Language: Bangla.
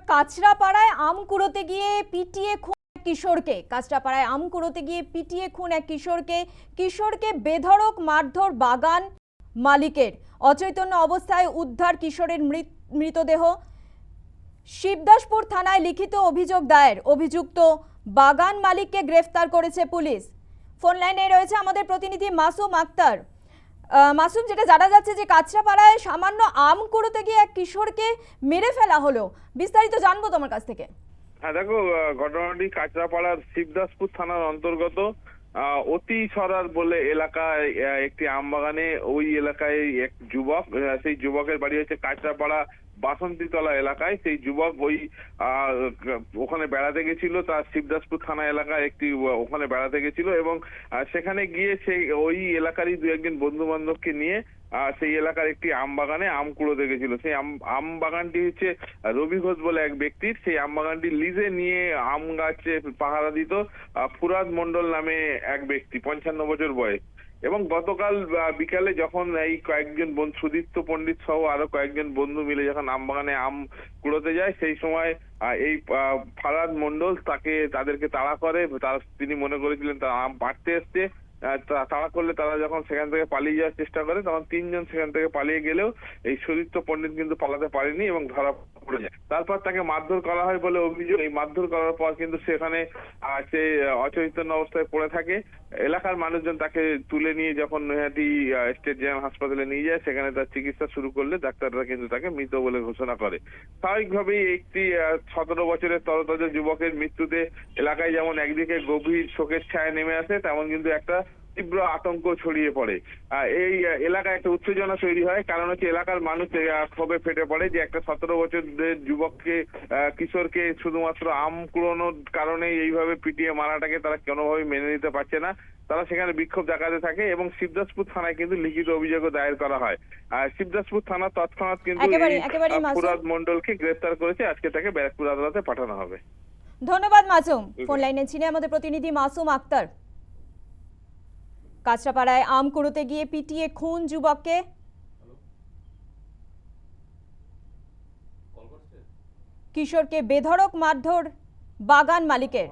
এবার কাঁচরাপাড়ায় আম কুড়োতে গিয়ে পিটিয়ে খুন এক কিশোরকে। কাঁচরাপাড়ায় আম কুড়োতে গিয়ে পিটিয়ে খুন এক কিশোরকে। কিশোরকে বেধড়ক মারধর বাগান মালিকের। অচৈতন্য অবস্থায় উদ্ধার কিশোরের মৃত- মৃতদেহ। শিবদাসপুর থানায় লিখিত অভিযোগ দায়ের। অভিযুক্ত বাগান মালিককে গ্রেফতার করেছে পুলিশ। ফোন লাইনে রয়েছে আমাদের প্রতিনিধি মাসুম আক্তার। মাসুম, যেটা জানা যাচ্ছে যে কাঁচরাপাড়ায় সামান্য আম কুড়োতে গিয়ে এক কিশোরকে মেরে ফেলা হলো। বিস্তারিত জানব তোমার কাছ থেকে। হ্যাঁ দেখো ঘটনাটি কাঁচরাপাড়ার শিবদাসপুর থানার অন্তর্গত। অতি সরার বলে এলাকায় একটি আমবাগানে ওই এলাকায় এক যুবক সেই যুবকের বাড়ি হচ্ছে কাঁচরাপাড়া বাসন্তীতলা এলাকায়। সেই যুবক ওই ওখানে বেড়াতে গেছিল, তার শিবদাসপুর থানা এলাকায় একটি ওখানে বেড়াতে গেছিল এবং সেখানে গিয়ে সেই ওই এলাকারই দু একজন বন্ধু বান্ধবকে নিয়ে সেই এলাকার একটি আম বাগানে আম কুড়োতে গেছিল সেই আম আম বাগানটি হচ্ছে রবি ঘোষ বলে এক ব্যক্তির। সেই আম বাগানটি লিজে নিয়ে আম গাছে পাহারা দিত ফুরাদ মন্ডল নামে এক ব্যক্তি, পঞ্চান্ন বছর বয়স। এবং গতকাল বিকালে যখন এই কয়েকজন বন্ধু সুদীপ্ত পণ্ডিত সহ আরও কয়েকজন বন্ধু মিলে যখন আম বাগানে আম কুড়োতে যায়, সেই সময় এই ফারাদ মন্ডল তাকে, তাদেরকে তাড়া করে, তারা, তিনি মনে করেছিলেন তারা আম পাড়তে এসছে। তাড়া করলে তারা যখন সেখান থেকে পালিয়ে যাওয়ার চেষ্টা করে, তখন তিনজন সেখান থেকে পালিয়ে গেলেও এই সুদীপ্ত পণ্ডিত কিন্তু পালাতে পারেনি এবং ধরা পড়ে যায়। তারপর তাকে মারধর করা হয় বলে অভিযোগ, এই মারধর করার পর কিন্তু সেখানে সে অচৈতন্য অবস্থায় পড়ে থাকে। এলাকার মানুষজন তাকে তুলে নিয়ে যখন নৈহাটি স্টেট জেনারেল হাসপাতালে নিয়ে যায়, সেখানে তার চিকিৎসা শুরু করলে ডাক্তাররা কিন্তু তাকে মৃত বলে ঘোষণা করে। স্বাভাবিকভাবেই একটি সতেরো বছরের তরতাজা যুবকের মৃত্যুতে এলাকায় যেমন একদিকে গভীর শোকের ছায়া নেমে আসে, তেমন কিন্তু একটা তীব্র আতঙ্ক ছড়িয়ে পড়ে। এই এলাকায় একটা উত্তেজনা তৈরি হয় কারণ হচ্ছে এলাকার মানুষ ক্ষোভে ফেটে পড়ে যে একটা সতেরো বছরের যুবককে কিশোরকে শুধুমাত্র আম কুড়োনোর কারণে এইভাবে পিটিয়ে মারাটাকে তারা কোনোভাবে মেনে নিতে পারছে না। তারা সেখানে বিক্ষোভ দেখাতে থাকে এবং শিবদাসপুর থানায় কিন্তু লিখিত অভিযোগও দায়ের করা হয়। আর শিবদাসপুর থানা তৎক্ষণাৎ কিন্তু। ফুরাদ মন্ডলকে গ্রেফতার করেছে। আজকে তাকে ব্যারাকপুর আদালতে পাঠানো হবে। ধন্যবাদ মাসুম। ফোন লাইনে ছিলেন আমাদের প্রতিনিধি মাসুম আক্তার। কাঁচরাপাড়ায় আম কুড়োতে গিয়ে পিটিয়ে খুন যুবককে। কিশোরকে বেধড়ক মারধর বাগান মালিকের।